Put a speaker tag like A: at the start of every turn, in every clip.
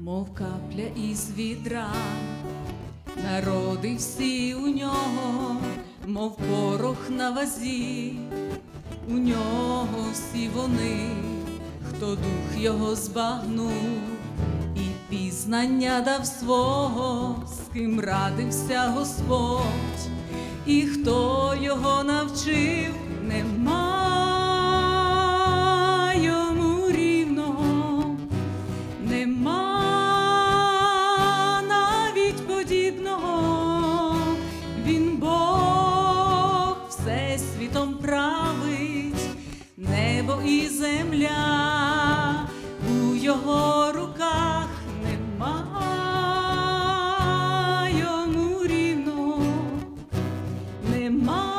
A: мов капля із відра, народи всі у нього, мов порох на вазі, у нього всі вони, хто дух його збагнув, і пізнання дав свого, з ким радився Господь, і хто його навчив, нема править, небо і земля у його руках нема йому рівного. Нема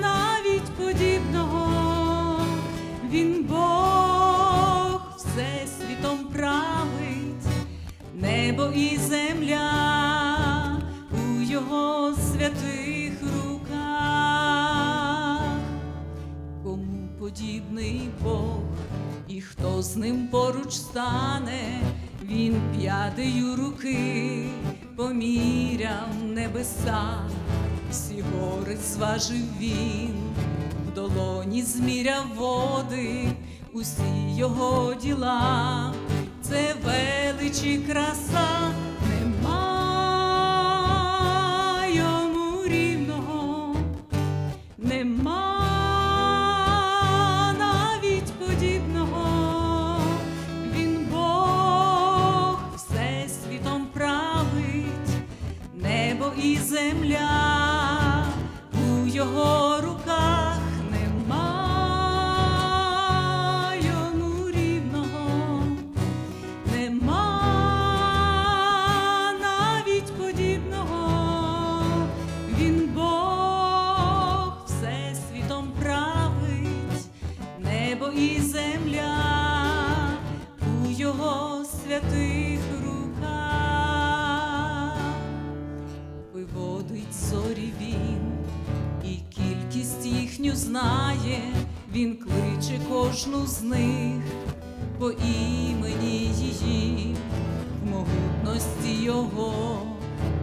A: навіть подібного, він Бог всесвітом править, небо і земля у його святих хто з ним поруч стане, він п'ятею руки поміряв небеса, всі гори зважив він, в долоні зміряв води, усі його діла, це велич і краса, і земля у його руках нема йому рівного, нема навіть подібного, він Бог всесвітом править, небо і земля у його святих кількість їхню знає, він кличе кожну з них по імені її, в могутності його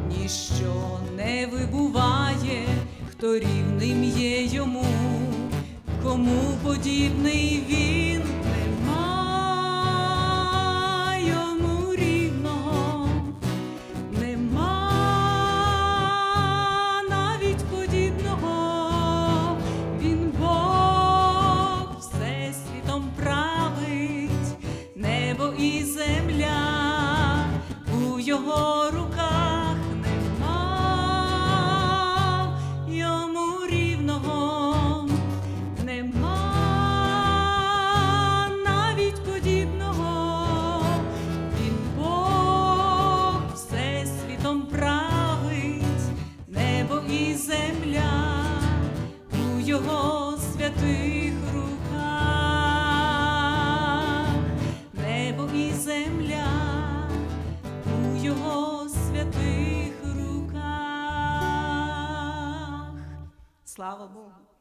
A: ніщо не вибуває, хто рівним є йому, кому подібний він у Слава Богу!